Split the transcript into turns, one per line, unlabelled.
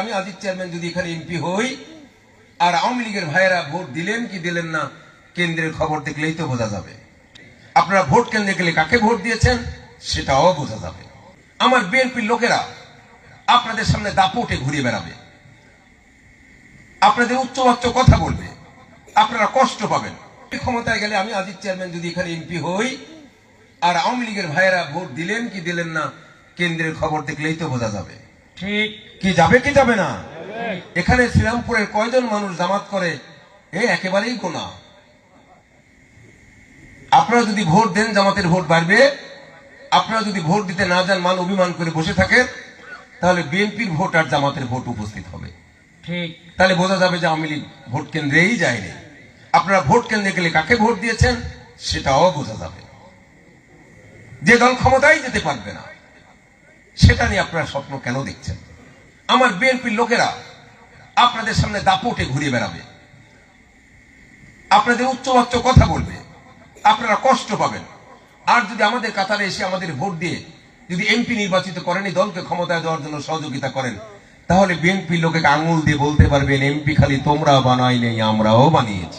আমি আজিজ চেয়ারম্যান যদি এখানে এমপি হই, আর আওয়ামী লীগের ভাইয়েরা ভোট দিলেন কি দিলেন না, কেন্দ্রের খবর দেখলেই তো বোঝা যাবে। আপনারা ভোট কেন্দ্রে গেলে কাকে ভোট দিয়েছেন, সেটাও বোঝা যাবে। আমার বিএনপির লোকেরা আপনাদের সামনে দাপটে ঘুরে বেড়াবে। আপনাদের উচ্চবাচ্য কথা বলবে। আপনারা কষ্ট পাবেন। ক্ষমতায় গেলে আমি আজিজ চেয়ারম্যান যদি এখানে এমপি হই, আর আওয়ামী লীগের ভাইয়েরা ভোট দিলেন কি দিলেন না, কেন্দ্রের খবর দেখলেই তো বোঝা যাবে।
ঠিক
কি যাবে কি যাবে না? এখানে শ্রীরামপুরের কয়জন মানুষ জামাত করে এ একেবারেই গোনা। আপনারা যদি ভোট দেন জামাতের ভোট বাড়বে। আপনারা যদি ভোট দিতে না যান মান অভিমান করে বসে থাকেন তাহলে বিএনপির ভোট আর জামাতের ভোট উপস্থিত হবে।
ঠিক।
তাহলে বোঝা যাবে যে আওয়ামী লীগ ভোট কেন্দ্রেই যায়নি। আপনারা ভোট কেন্দ্রে গেলে কাকে ভোট দিয়েছেন সেটাও বোঝা যাবে। যে দল ক্ষমতায় যেতে পারবে না। সেটা নিয়ে আপনারা স্বপ্ন কেন দেখছেন? আমার বিএনপির লোকেরা আপনাদের সামনে দাপটে ঘুরে বেড়াবে। আপনাদের উচ্চবাচ্য কথা বলবে। আপনারা কষ্ট পাবেন। আর যদি আমাদের কাতারে এসে আমাদের ভোট দিয়ে যদি এমপি নির্বাচিত করেন এই দলকে ক্ষমতায় দেওয়ার জন্য সহযোগিতা করেন, তাহলে বিএনপির লোকে আঙুল দিয়ে বলতে পারবেন, এমপি খালি তোমরা বানাই নেই, আমরাও বানিয়েছি।